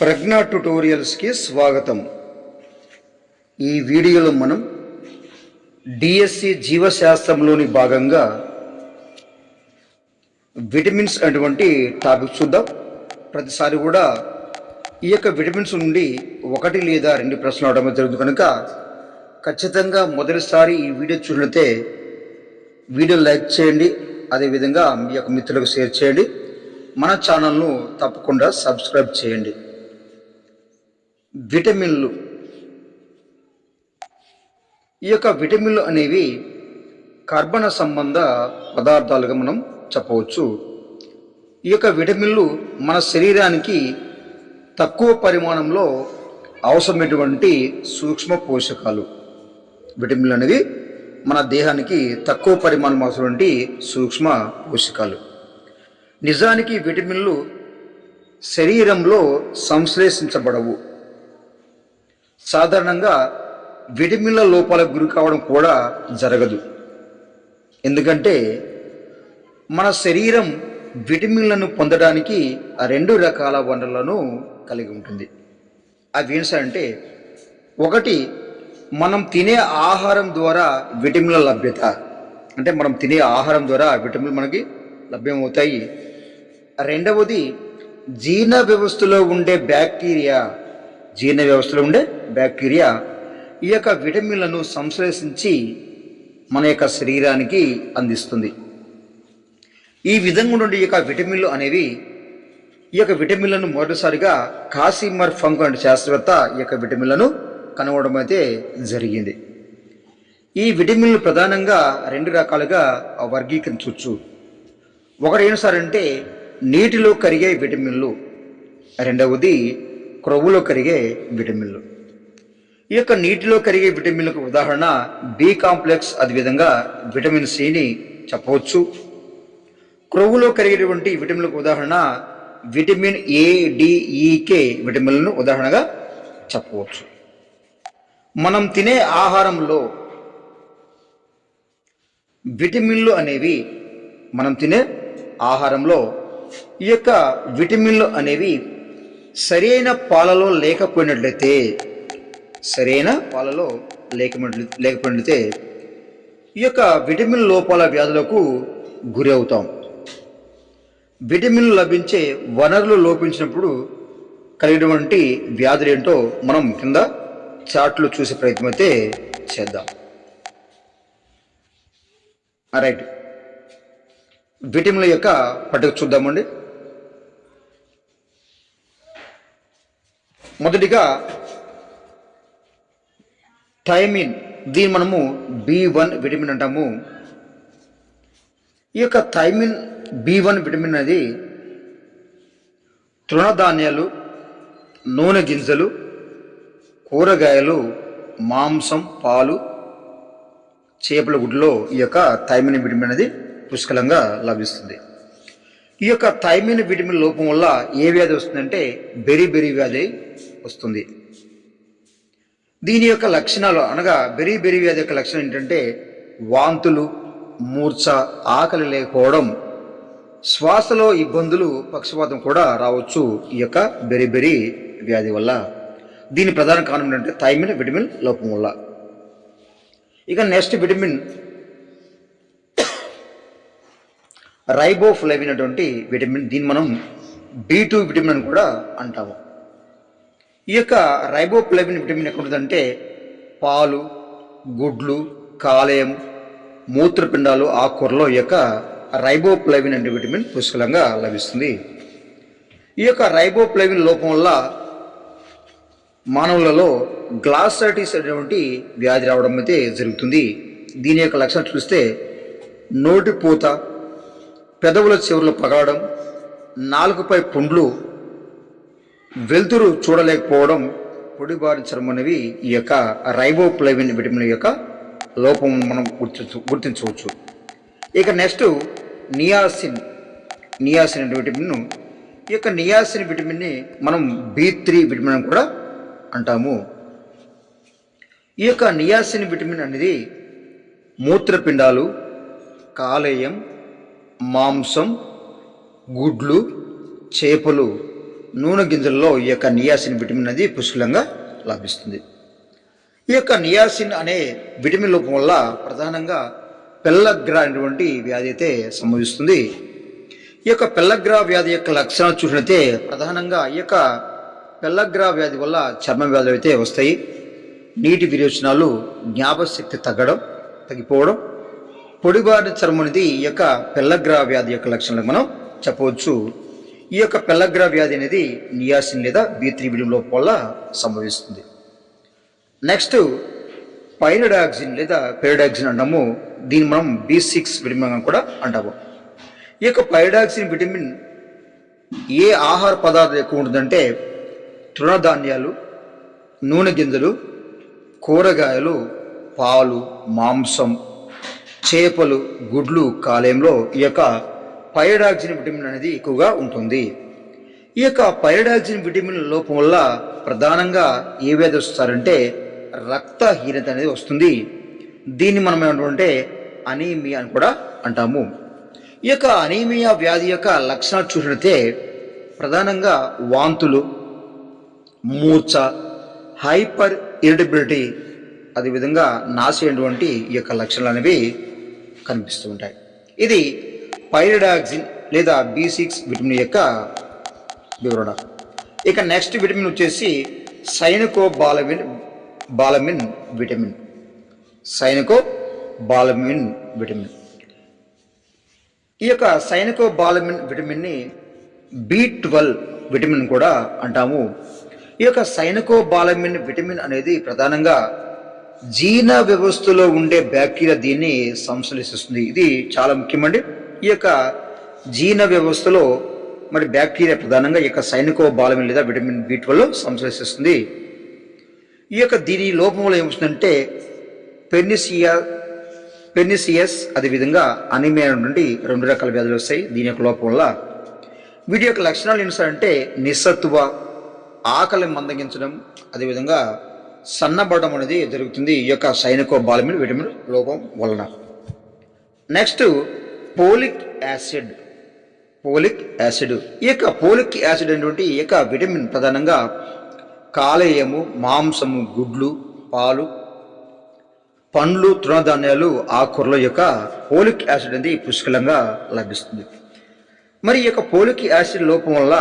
ప్రజ్ఞా ట్యుటోరియల్స్కి స్వాగతం. ఈ వీడియోలో మనం డిఎస్సి జీవశాస్త్రంలోని భాగంగా విటమిన్స్ అటువంటి టాపిక్ చూద్దాం. ప్రతిసారి కూడా ఈ యొక్క విటమిన్స్ నుండి ఒకటి లేదా రెండు ప్రశ్నలు అవడం జరుగుతుంది కనుక ఖచ్చితంగా మొదటిసారి ఈ వీడియో చూడితే వీడియో లైక్ చేయండి అదేవిధంగా మీ యొక్క మిత్రులకు షేర్ చేయండి మన ఛానల్ను తప్పకుండా సబ్స్క్రైబ్ చేయండి. విటమిన్లు. ఈ యొక్క విటమిన్లు అనేవి కర్బన సంబంధ పదార్థాలుగా మనం చెప్పవచ్చు. ఈ యొక్క విటమిన్లు మన శరీరానికి తక్కువ పరిమాణంలో అవసరమైనటువంటి సూక్ష్మ పోషకాలు. విటమిన్లు అనేవి మన దేహానికి తక్కువ పరిమాణం అవసరమైనటువంటి సూక్ష్మ పోషకాలు. నిజానికి విటమిన్లు శరీరంలో సంశ్లేషించబడవు. సాధారణంగా విటమిన్ల లోపాలకు గురి కావడం కూడా జరగదు. ఎందుకంటే మన శరీరం విటమిన్లను పొందడానికి రెండు రకాల వనరులను కలిగి ఉంటుంది. అవి ఏంటంటే ఒకటి మనం తినే ఆహారం ద్వారా విటమిన్ల లభ్యత. అంటే మనం తినే ఆహారం ద్వారా విటమిన్లు మనకి లభ్యమవుతాయి. రెండవది జీర్ణ వ్యవస్థలో ఉండే బ్యాక్టీరియా జీర్ణ వ్యవస్థలో ఉండే బ్యాక్టీరియా ఈ యొక్క విటమిన్లను సంశ్లేషించి మన యొక్క శరీరానికి అందిస్తుంది. ఈ విధంగా నుండి ఈ యొక్క విటమిన్లు అనేవి ఈ యొక్క విటమిన్లను మొదటిసారిగా కాసిమర్ ఫంక్ అనే శాస్త్రవేత్త ఈ యొక్క విటమిన్లను కనుగొనడం అయితే జరిగింది. ఈ విటమిన్లు ప్రధానంగా రెండు రకాలుగా వర్గీకరించవచ్చు. ఒకటి ఏం సార్ అంటే నీటిలో కరిగే విటమిన్లు. రెండవది క్రొవ్వులో కరిగే విటమిన్లు. ఈ యొక్క నీటిలో కరిగే విటమిన్లకు ఉదాహరణ బి కాంప్లెక్స్ అదేవిధంగా విటమిన్ సిని చెప్పవచ్చు. క్రొవ్వులో కరిగేటువంటి విటమిన్లకు ఉదాహరణ విటమిన్ ఏ డిఈకే విటమిన్లను ఉదాహరణగా చెప్పవచ్చు. మనం తినే ఆహారంలో విటమిన్లు అనేవి మనం తినే ఆహారంలో ఈ యొక్క విటమిన్లు అనేవి సరైన పాలలో లేకపోయినట్లయితే సరైన పాలలో లేకపోయినట్లు లేకపోయినట్లయితే ఈ యొక్క విటమిన్ లోపాల వ్యాధులకు గురి అవుతాం. విటమిన్లు లభించే వనరులు లోపించినప్పుడు కలిగినటువంటి వ్యాధులు ఏంటో మనం కింద చాట్లు చూసే ప్రయత్నం అయితే చేద్దాం. రైట్ విటమిన్ల యొక్క పట్టుకు చూద్దామండి. మొదటిగా థైమిన్ దీన్ని మనము బి వన్ విటమిన్ అంటాము. ఈ యొక్క థైమిన్ బి వన్ విటమిన్ అనేది తృణధాన్యాలు నూనె గింజలు కూరగాయలు మాంసం పాలు చేపల గుడ్లో ఈ యొక్క థైమిన్ విటమిన్ అనేది పుష్కలంగా లభిస్తుంది. ఈ యొక్క థైమిన్ విటమిన్ లోపం వల్ల ఏ వ్యాధి వస్తుందంటే బెరీ బెరీ వ్యాధి వస్తుంది. దీని యొక్క లక్షణాలు అనగా బెరీ బెరీ వ్యాధి యొక్క లక్షణం ఏంటంటే వాంతులు మూర్ఛ ఆకలి లేకపోవడం శ్వాసలో ఇబ్బందులు పక్షపాతం కూడా రావచ్చు ఈ యొక్క బెరీ బెరీ వ్యాధి వల్ల. దీని ప్రధాన కారణం ఏంటంటే థైమిన్ విటమిన్ లోపం వల్ల. ఇక నెక్స్ట్ విటమిన్ రైబోఫ్లైవ్ అటువంటి విటమిన్ దీన్ని మనం బి టూ విటమిన్ అని కూడా అంటాము. ఈ యొక్క రైబోఫ్లైవిన్ విటమిన్ ఎక్కడ ఉంటుందంటే పాలు గుడ్లు కాలేయం మూత్రపిండాలు ఆకుకూరలో ఈ యొక్క రైబోప్లైవిన్ అనే విటమిన్ పుష్కలంగా లభిస్తుంది. ఈ యొక్క రైబోప్లైవిన్ లోపం వల్ల మానవులలో గ్లాసైటిస్ అనేటువంటి వ్యాధి రావడం అయితే జరుగుతుంది. దీని యొక్క లక్షణం చూస్తే నోటి పూత పెదవుల చివరలు పగలడం నాలుగుపై పుండ్లు వెలుతురు చూడలేకపోవడం పొడిబారించడం అనేవి ఈ యొక్క రైబోప్లైవిన్ విటమిన్ యొక్క లోపం మనం గుర్తించు గుర్తించవచ్చు. ఇక నెక్స్ట్ నియాసిన్ నియాసిన్ అనే విటమిన్ ఈ యొక్క నియాసిన్ విటమిన్ని మనం బి త్రీ విటమిన్ అని కూడా అంటాము. ఈ యొక్క నియాసిన్ విటమిన్ అనేది మూత్రపిండాలు కాలేయం మాంసం గుడ్లు చేపలు నూనె గింజల్లో ఈ యొక్క నియాసిన్ విటమిన్ అనేది పుష్కలంగా లభిస్తుంది. ఈ యొక్క నియాసిన్ అనే విటమిన్ లోపం వల్ల ప్రధానంగా పెల్లగ్రా అనేటువంటి వ్యాధి అయితే సంభవిస్తుంది. ఈ యొక్క పెల్లగ్రా వ్యాధి యొక్క లక్షణాలు చూసినట్లయితే ప్రధానంగా ఈ యొక్క పెల్లగ్రా వ్యాధి వల్ల చర్మ వ్యాధులు అయితే వస్తాయి. నీటి విరోచనాలు జ్ఞాపశక్తి తగ్గడం తగ్గిపోవడం పొడిబారిన చర్మం అనేది ఈ యొక్క పెల్లగ్రా వ్యాధి యొక్క లక్షణాలు మనం చెప్పవచ్చు. ఈ యొక్క పెల్లగ్రా వ్యాధి అనేది నియాసిన్ లేదా బి త్రీ విటమిన్ లోపం వల్ల సంభవిస్తుంది. నెక్స్ట్ పైరడాక్సిన్ లేదా పెరడాక్సిన్ అంటాము. దీన్ని మనం బి సిక్స్ విటమిన్ అని కూడా అంటాము. ఈ యొక్క పైరడాక్సిన్ విటమిన్ ఏ ఆహార పదార్థం ఎక్కువ ఉంటుందంటే తృణధాన్యాలు నూనె గింజలు కూరగాయలు పాలు మాంసం చేపలు గుడ్లు కాలేయంలో ఈ యొక్క పైరడాక్సిన్ విటమిన్ అనేది ఎక్కువగా ఉంటుంది. ఈ యొక్క పైరడాక్సిన్ విటమిన్ లోపం వల్ల ప్రధానంగా ఏ వ్యాధి వస్తారంటే రక్తహీనత అనేది వస్తుంది. దీన్ని మనం ఏమంటే అనీమియా అని కూడా అంటాము. ఈ యొక్క అనీమియా వ్యాధి యొక్క లక్షణాలు చూసినట్లయితే ప్రధానంగా వాంతులు మూర్ఛ హైపర్ ఇరిటబిలిటీ అదేవిధంగా అయినటువంటి ఈ యొక్క లక్షణాలు అనేవి కనిపిస్తూ ఉంటాయి. ఇది పైరిడాక్సిన్ లేదా బి సిక్స్ విటమిన్ యొక్క వివరణ. ఇక నెక్స్ట్ విటమిన్ వచ్చేసి సైనికో బాలమిన్ బాలమిన్ విటమిన్. సైనికో బాలమిన్ విటమిన్. ఈ యొక్క సైనికో బాలమిన్ విటమిన్ని బి ట్వెల్వ్ విటమిన్ కూడా అంటాము. ఈ యొక్క సైనికో బాలమిన్ విటమిన్ అనేది ప్రధానంగా జీర్ణ వ్యవస్థలో ఉండే బ్యాక్టీరియా దీన్ని సంశ్లేషిస్తుంది. ఇది చాలా ముఖ్యమండి. ఈ యొక్క జీర్ణ వ్యవస్థలో మరి బ్యాక్టీరియా ప్రధానంగా ఈ యొక్క సైనికో బాలం లేదా విటమిన్ బి ట్వెల్వ్ సంశ్లేషిస్తుంది. ఈ యొక్క దీని లోపంలో ఏమవుతుందంటే పెన్నిసియా పెన్నిసియస్ అదేవిధంగా అనిమియా నుండి రెండు రకాల వ్యాధులు వస్తాయి దీని యొక్క లోపం వల్ల. వీటి యొక్క లక్షణాలు ఏంటంటే నిస్సత్వ ఆకలి మందగించడం అదేవిధంగా సన్నబడడం అనేది జరుగుతుంది. ఈ యొక్క సైనికో బాలమిన్ విటమిన్ లోపం వలన. Next folic acid. Folic acid. ఈ యొక్క పోలిక్ యాసిడ్ అనేటువంటి ఈ యొక్క విటమిన్ ప్రధానంగా కాలేయము మాంసము గుడ్లు పాలు పండ్లు తృణధాన్యాలు ఆకుకూరల యొక్క పోలిక్ యాసిడ్ అనేది పుష్కలంగా లభిస్తుంది. మరి ఈ యొక్క పోలిక్ యాసిడ్ లోపం వల్ల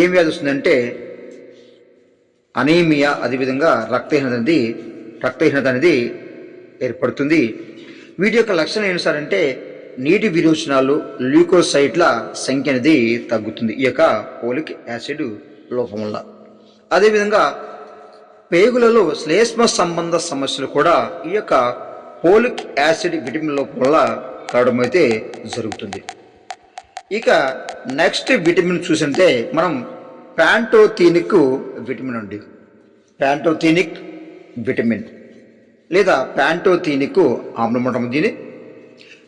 ఏం వ్యాధి వస్తుందంటే అనీమియా అదేవిధంగా రక్తహీనత అనేది రక్తహీనత అనేది ఏర్పడుతుంది. వీటి యొక్క లక్షణం ఏంటి సార్ అంటే నీటి విరోచనాలు ల్యూకోసైట్ల సంఖ్య అనేది తగ్గుతుంది. ఈ యొక్క పోలిక్ యాసిడ్ లోపం వల్ల. అదేవిధంగా పేగులలో శ్లేష్మ సంబంధ సమస్యలు కూడా ఈ యొక్క పోలిక్ యాసిడ్ విటమిన్ లోపం వల్ల కావడం అయితే జరుగుతుంది. ఇక నెక్స్ట్ విటమిన్ చూసింటే మనం ప్యాంటోథీనిక్ విటమిన్ అండి ప్యాంటోథీనిక్ విటమిన్ లేదా ప్యాంటోథీనిక్ ఆమ్లం అంటాము దీని.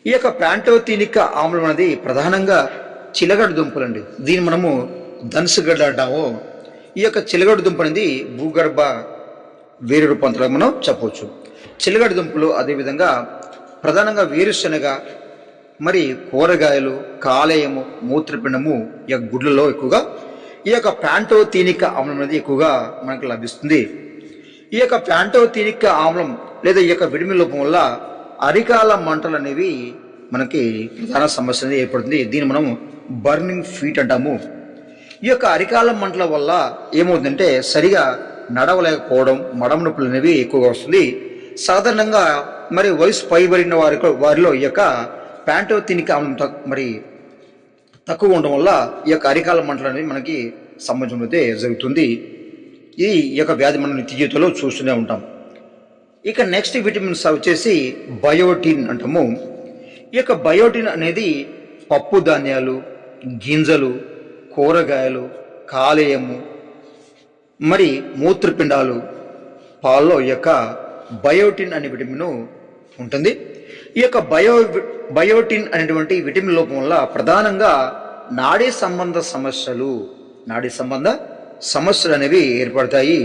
ఈ యొక్క ప్యాంటోథీనిక్ ఆమ్లం అనేది ప్రధానంగా చిలగడ దుంపలండి. దీన్ని మనము ధనుసుగడ్డ అంటాము ఈ యొక్క చిలగడ దుంప అనేది భూగర్భ వేరు రూపాంతరం మనం చెప్పవచ్చు. చిలగడ దుంపలు అదేవిధంగా ప్రధానంగా వేరుశనగ మరి కూరగాయలు కాలేయము మూత్రపిండము ఈ యొక్క గుడ్లలో ఎక్కువగా ఈ యొక్క ప్యాంటోథీనిక్ ఆమ్లం అనేది ఎక్కువగా మనకు లభిస్తుంది. ఈ యొక్క ప్యాంటోథీనిక్ ఆమ్లం లేదా ఈ యొక్క విడిమి లోపం వల్ల అరికాల మంటలు అనేవి మనకి ప్రధాన సమస్య అనేది ఏర్పడుతుంది. దీన్ని మనం బర్నింగ్ ఫీట్ అంటాము. ఈ యొక్క అరికాల మంటల వల్ల ఏమవుతుందంటే సరిగా నడవలేకపోవడం మడమ నొప్పులు అనేవి ఎక్కువగా వస్తుంది. సాధారణంగా మరి వయసు పైబడిన వారి వారిలో ఈ యొక్క ప్యాంటోథినిక్ ఆమ్లం మరి తక్కువ ఉండడం వల్ల ఈ యొక్క అరికాల మంటలు అనేది మనకి సంబంధం అయితే జరుగుతుంది. ఇది ఈ యొక్క వ్యాధి మనం నిత్య జీవితంలో చూస్తూనే ఉంటాం. ఇక నెక్స్ట్ విటమిన్స్ వచ్చేసి బయోటిన్ అంటాము. ఈ యొక్క బయోటిన్ అనేది పప్పు ధాన్యాలు గింజలు కూరగాయలు కాలేయము మరి మూత్రపిండాలు పాల్లో ఈ యొక్క బయోటిన్ అనే విటమిన్ ఉంటుంది. ఈ యొక్క బయో బయోటిన్ అనేటువంటి విటమిన్ లోపం వల్ల ప్రధానంగా నాడీ సంబంధ సమస్యలు నాడీ సంబంధ సమస్యలు అనేవి ఏర్పడతాయి.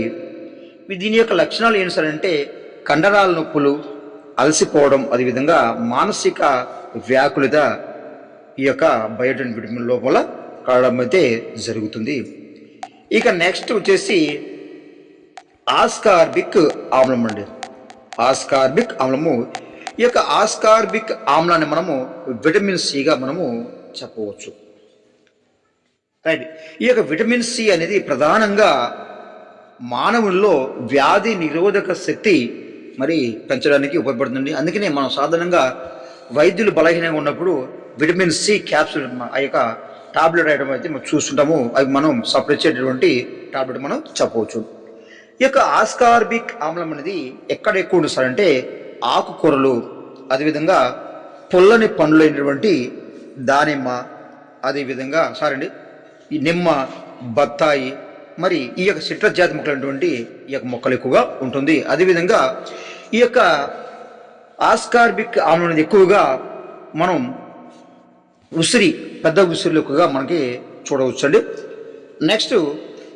దీని యొక్క లక్షణాలు ఏంటి సార్ అంటే కండరాల నొప్పులు అలసిపోవడం అదేవిధంగా మానసిక వ్యాకులత ఈ యొక్క బయోటిన్ విటమిన్ లోపల కావడం అయితే జరుగుతుంది. ఇక నెక్స్ట్ వచ్చేసి ఆస్కార్బిక్ ఆమ్లం అండి. ఆస్కార్బిక్ ఆమ్లము ఈ యొక్క ఆస్కార్బిక్ ఆమ్లాన్ని మనము విటమిన్ సిగా మనము చెప్పవచ్చు. రైట్. ఈ యొక్క విటమిన్ సి అనేది ప్రధానంగా మానవుల్లో వ్యాధి నిరోధక శక్తి మరి పెంచడానికి ఉపయోగపడుతుంది. అందుకనే మనం సాధారణంగా వైద్యులు బలహీనంగా ఉన్నప్పుడు విటమిన్ సి క్యాప్సూల్ ఆ యొక్క టాబ్లెట్ ఐటమ్ అయితే మనం చూస్తుంటాము. అవి మనం సపరేట్ చేసేటటువంటి టాబ్లెట్ మనం చెప్పవచ్చు. ఈ యొక్క ఆస్కార్బిక్ ఆమ్లం అనేది ఎక్కడ ఎక్కువ ఉంటుంది సార్ అంటే ఆకుకూరలు అదేవిధంగా పుల్లని పండ్లైనటువంటి దానిమ్మ అదేవిధంగా సారీ అండి ఈ నిమ్మ బత్తాయి మరి ఈ యొక్క సిట్రస్ జాతి మొక్కలైనటువంటి ఈ యొక్క మొక్కలు ఎక్కువగా ఉంటుంది. అదేవిధంగా ఈ యొక్క ఆస్కార్బిక్ ఆమ్లం ఎక్కువగా మనం ఉసిరి పెద్ద ఉసిరిలో ఎక్కువగా మనకి చూడవచ్చు అండి నెక్స్ట్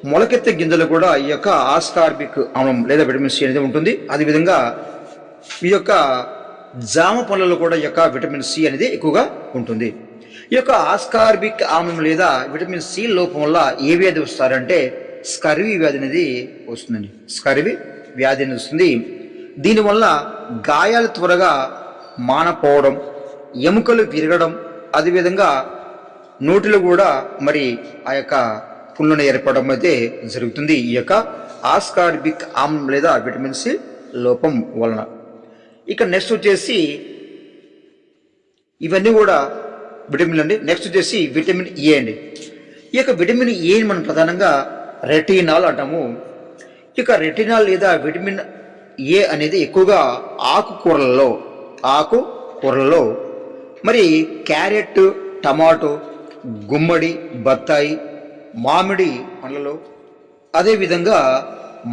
మొలకెత్తే గింజలు కూడా ఈ యొక్క ఆస్కార్బిక్ ఆమ్లం లేదా విటమిన్ సి అనేది ఉంటుంది. అదేవిధంగా ఈ యొక్క జామ పండ్లలో కూడా ఈ యొక్క విటమిన్ సి అనేది ఎక్కువగా ఉంటుంది. ఈ యొక్క ఆస్కార్బిక్ ఆమ్లం లేదా విటమిన్ సి లోపం వల్ల ఏ వ్యాధి వస్తారంటే స్కర్వి వ్యాధి అనేది వస్తుందండి. స్కర్వి వ్యాధి అనేది వస్తుంది. దీనివల్ల గాయాలు త్వరగా మానపోవడం ఎముకలు విరగడం అదేవిధంగా నోటిలో కూడా మరి ఆ యొక్క పుండ్లను ఏర్పడడం అయితే జరుగుతుంది. ఈ యొక్క ఆస్కార్బిక్ ఆమ్లం లేదా విటమిన్ సి లోపం వలన. ఇక నెక్స్ట్ వచ్చేసి ఇవన్నీ కూడా విటమిన్ అండి. నెక్స్ట్ వచ్చేసి విటమిన్ ఏ అండి. ఈ యొక్క విటమిన్ ఏని మనం ప్రధానంగా రెటినాల్ అంటాము. ఇక రెటినాల్ లేదా విటమిన్ ఏ అనేది ఎక్కువగా ఆకుకూరలలో ఆకుకూరలలో మరి క్యారెట్ టమాటో గుమ్మడి బత్తాయి మామిడి పండ్లలో. అదేవిధంగా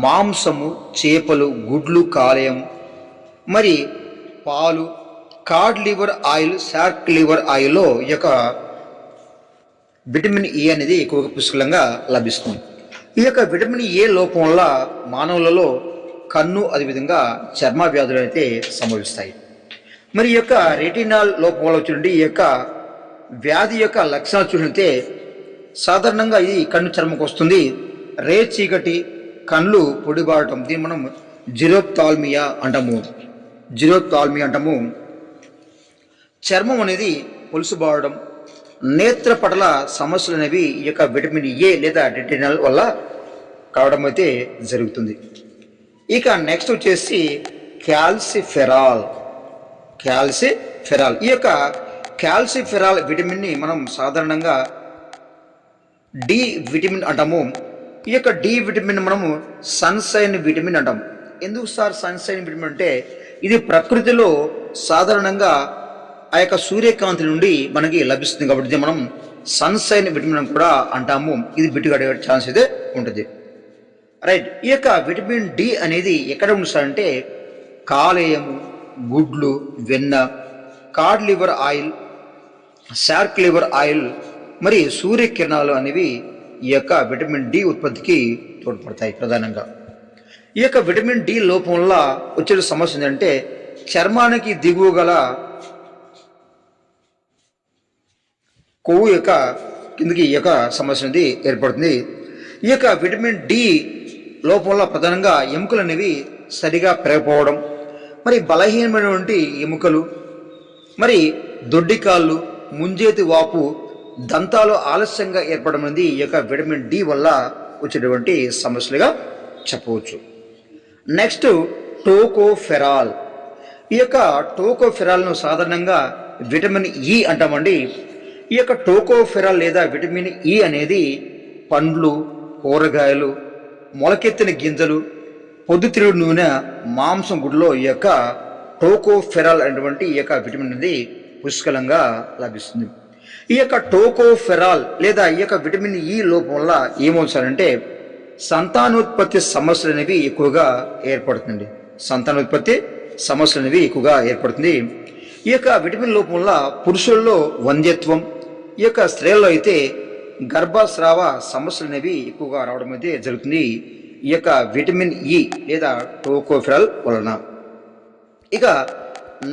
మాంసము చేపలు గుడ్లు కాలేయం మరి పాలు curd liver oil shark liver ఆయిల్లో ఈ యొక్క విటమిన్ ఏ e అనేది ఎక్కువగా పుష్కలంగా లభిస్తుంది. ఈ యొక్క విటమిన్ ఏ e లోపం వల్ల మానవులలో కన్ను అదేవిధంగా చర్మ వ్యాధులు అయితే సంభవిస్తాయి. మరి ఈ యొక్క రెటినాల్ లోపం వల్ల వచ్చినటువంటి ఈ యొక్క వ్యాధి యొక్క లక్షణాలు చూసినట్టే సాధారణంగా ఇది కన్ను చర్మకు వస్తుంది. రే చీకటి కళ్ళు పొడిబారటం దీన్ని మనం జిరోప్తాల్మియా అంటాము. జిరోతాల్మి అంటాము. చర్మం అనేది పొలుసుబారడం నేత్ర పటల సమస్యలు అనేవి ఈ యొక్క విటమిన్ ఏ లేదా రెటినల్ వల్ల కావడం అయితే జరుగుతుంది. ఇక నెక్స్ట్ వచ్చేసి క్యాల్సిఫెరాల్. క్యాల్సిఫెరాల్. ఈ యొక్క క్యాల్సిఫెరాల్ విటమిన్ని మనం సాధారణంగా డి విటమిన్ అంటాము. ఈ యొక్క డి విటమిన్ మనము సన్సైన్ విటమిన్ అంటాము. ఎందుకు సార్ సన్సైన్ విటమిన్ అంటే ఇది ప్రకృతిలో సాధారణంగా ఆ యొక్క సూర్యకాంతి నుండి మనకి లభిస్తుంది కాబట్టి మనం సన్సైన్ విటమిన్ అని కూడా అంటాము. ఇది బిట్టుగడే ఛాన్స్ అయితే ఉంటుంది. రైట్. ఈ యొక్క విటమిన్ డి అనేది ఎక్కడ ఉంటుందంటే సార్ అంటే కాలేయము గుడ్లు వెన్న cod liver oil shark liver oil మరి సూర్యకిరణాలు అనేవి ఈ యొక్క విటమిన్ డి ఉత్పత్తికి తోడ్పడతాయి ప్రధానంగా. ఈ యొక్క విటమిన్ డి లోపం వల్ల వచ్చే సమస్య ఏంటంటే చర్మానికి దిగువ గల కొవ్వు యొక్క కిందకి ఈ యొక్క సమస్య అనేది ఏర్పడుతుంది. ఈ యొక్క విటమిన్ డి లోపం వల్ల ప్రధానంగా ఎముకలు అనేవి సరిగా పెరగపోవడం మరి బలహీనమైనటువంటి ఎముకలు మరి దొడ్డికాళ్ళు ముంజేతి వాపు దంతాలు ఆలస్యంగా ఏర్పడడం అనేది ఈ యొక్క విటమిన్ డి వల్ల వచ్చేటువంటి సమస్యలుగా చెప్పవచ్చు. Next tocopherol. ఈ యొక్క టోకోఫెరాల్ను సాధారణంగా విటమిన్ ఇ అంటామండి. ఈ యొక్క టోకోఫెరాల్ లేదా విటమిన్ ఇ అనేది పండ్లు కూరగాయలు మొలకెత్తిన గింజలు పొద్దుతిరుగుడు నూనె మాంసం గుడ్లో ఈ యొక్క టోకోఫెరాల్ అనేటువంటి ఈ యొక్క విటమిన్ అనేది పుష్కలంగా లభిస్తుంది. ఈ యొక్క టోకోఫెరాల్ లేదా ఈ యొక్క విటమిన్ ఈ లోపం వల్ల ఏమవుతారంటే సంతానోత్పత్తి సమస్యలు అనేవి ఎక్కువగా ఏర్పడుతుంది సంతానోత్పత్తి సమస్యలు అనేవి ఎక్కువగా ఏర్పడుతుంది. ఈ యొక్క విటమిన్ లోపం వల్ల పురుషుల్లో వంద్యత్వం ఈ యొక్క స్త్రీల్లో అయితే గర్భస్రావ సమస్యలు అనేవి ఎక్కువగా రావడం అయితే జరుగుతుంది. ఈ యొక్క విటమిన్ ఇ లేదా టోకోఫెరాల్ వలన. ఇక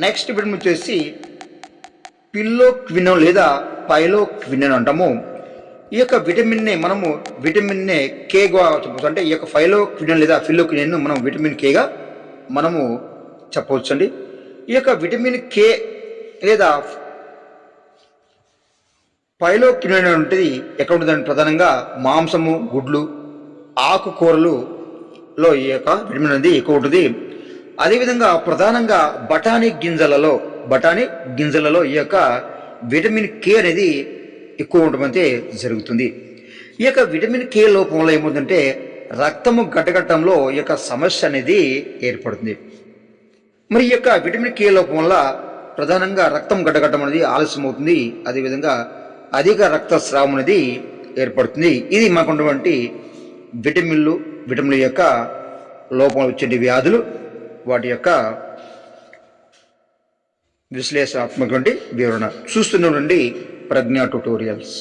నెక్స్ట్ విటమిన్ వచ్చేసి పిల్లో క్వినో లేదా పైలో క్వినో అంటాము. ఈ యొక్క విటమిన్ని మనము విటమిన్నే కేగా చెప్పవచ్చు. అంటే ఈ యొక్క ఫైలోక్వినిన్ లేదా ఫిల్లో మనం విటమిన్ కేగా మనము చెప్పవచ్చు అండి ఈ యొక్క విటమిన్ కే లేదా పైలో క్వినన్ ఉంటుంది ఎక్కడ ఉంటుందంటే ప్రధానంగా మాంసము గుడ్లు ఆకుకూరలులో ఈ యొక్క విటమిన్ అనేది ఎక్కువ ఉంటుంది. అదేవిధంగా ప్రధానంగా బఠానీ గింజలలో బఠానీ గింజలలో ఈ యొక్క విటమిన్ కే అనేది ఎక్కువ ఉండటమైతే జరుగుతుంది. ఈ యొక్క విటమిన్ కే లోపం వల్ల ఏమవుతుందంటే రక్తము గడ్డగట్టడంలో ఈ యొక్క సమస్య అనేది ఏర్పడుతుంది. మరి ఈ యొక్క విటమిన్ కే లోపం వల్ల ప్రధానంగా రక్తం గడ్డగట్టడం అనేది ఆలస్యం అవుతుంది. అదేవిధంగా అధిక రక్తస్రావం అనేది ఏర్పడుతుంది. ఇది మాకున్నటువంటి విటమిన్లు విటమిన్ల యొక్క లోపం వచ్చే వ్యాధులు వాటి యొక్క విశ్లేషణాత్మకటువంటి వివరణ. చూస్తున్నటువంటి ప్రజ్ఞా ట్యూటోరియల్స్